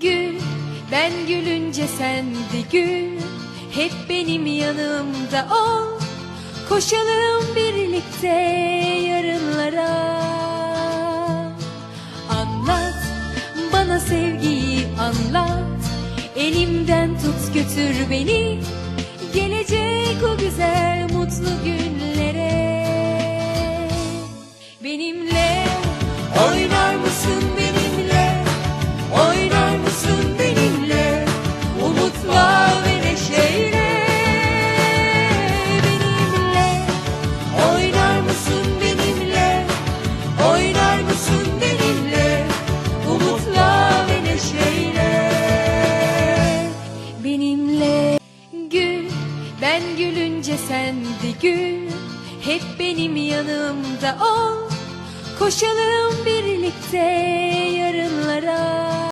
Gül, ben gülünce sen de gül. Hep benim yanımda ol. Koşalım birlikte yarınlara. Anlat, bana sevgiyi anlat. Elimden tut götür beni. Gelecek Benimle? Gül, ben gülünce sen gül. Hep benim yanımda ol. Koşalım birlikte